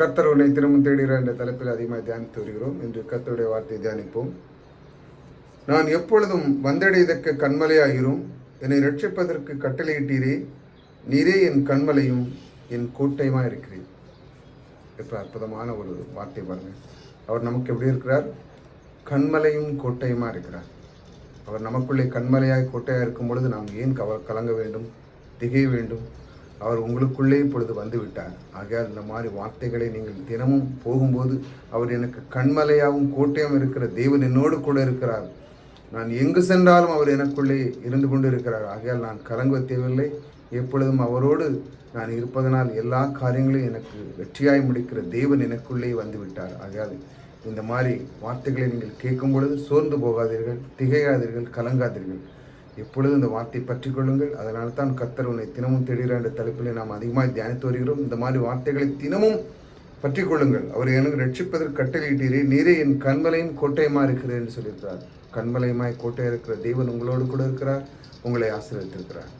கர்த்தர் உன்னை திரும்ப தேடுகிறார் என்ற தலைப்பில் அதிகமாக தியானித்து வருகிறோம். இன்று கர்த்தருடைய வார்த்தையை தியானிப்போம். நான் எப்பொழுதும் வந்தடையதக்க கண்மலையாயிரும் என்னை ரட்சிப்பதற்கு கட்டளையிட்டீரே. நீரே என் கண்மலையும் என் கோட்டையுமா இருக்கிறேன். இப்போ அற்புதமான ஒரு வார்த்தை பாருங்கள் அவர் நமக்கு எப்படி இருக்கிறார்? கண்மலையும் கோட்டையுமா இருக்கிறார். அவர் நமக்குள்ளே கண்மலையாக கோட்டையாக இருக்கும் பொழுது நாம் ஏன் கவ கலங்க வேண்டும்? திகைய வேண்டும்? அவர் உங்களுக்குள்ளே இப்பொழுது வந்து விட்டார். ஆகையால் இந்த மாதிரி வார்த்தைகளை நீங்கள் தினமும் போகும்போது அவர் எனக்கு கண்மலையாகவும் கோட்டையும் இருக்கிற தேவன் என்னோடு கூட இருக்கிறார். நான் எங்கு சென்றாலும் அவர் எனக்குள்ளே இருந்து கொண்டு இருக்கிறார் ஆகையால் நான் கலங்க தேவையில்லை. எப்பொழுதும் அவரோடு நான் இருப்பதனால் எல்லா காரியங்களையும் எனக்கு வெற்றியாய் முடிக்கிற தேவன் எனக்குள்ளே வந்துவிட்டார் ஆகையால் இந்த மாதிரி வார்த்தைகளை நீங்கள் கேட்கும் பொழுது சோர்ந்து போகாதீர்கள் திகையாதீர்கள் கலங்காதீர்கள். எப்பொழுதும் இந்த வார்த்தை பற்றி கொள்ளுங்கள். அதனால தான் கத்தர் உன்னை தினமும் தேடுகிற என்ற தலைப்பில் நாம் அதிகமாக தியானித்து வருகிறோம். இந்த மாதிரி வார்த்தைகளை தினமும் பற்றி கொள்ளுங்கள். அவர் எனக்கு ரட்சிப்பதற்கு கட்டளையிட்டீரே. நீரே என் கண்மலையும் கோட்டையுமா இருக்கிறேன் என்று சொல்லியிருக்கிறார். கண்மலையுமாய் கோட்டையாக இருக்கிற தேவன் உங்களோடு கூட இருக்கிறார். உங்களை ஆசிரியத்திருக்கிறார்